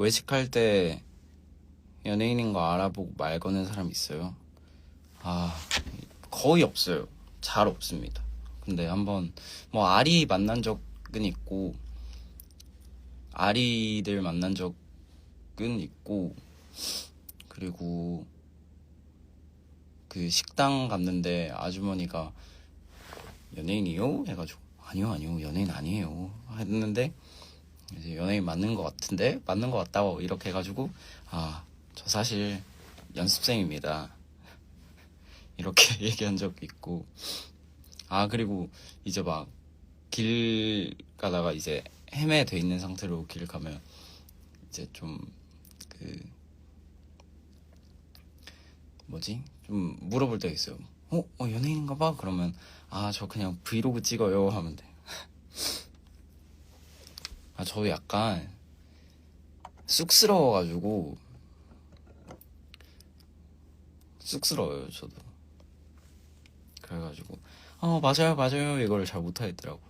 외식할 때 연예인인 거 알아보고 말 거는 사람 있어요? 아, 거의 없어요. 잘 없습니다. 근데 한번, 뭐, 아리 만난 적은 있고, 아리들 만난 적은 있고, 그리고, 그 식당 갔는데 아주머니가 연예인이요? 해가지고, 아니요, 아니요, 연예인 아니에요. 했는데, 이제 연예인 맞는 것 같은데? 맞는 것 같다고 이렇게 해가지고, 아, 저 사실 연습생입니다. 이렇게 얘기한 적도 있고, 아, 그리고 이제 막 길 가다가 이제 헤매돼 있는 상태로 길 가면 이제 좀 그, 뭐지? 좀 물어볼 때가 있어요. 어? 어, 연예인인가 봐? 그러면, 아, 저 그냥 브이로그 찍어요. 하면 돼. 아, 저도 약간 쑥스러워가지고, 쑥스러워요, 저도. 그래가지고, 어, 맞아요, 맞아요. 이걸 잘 못하겠더라고.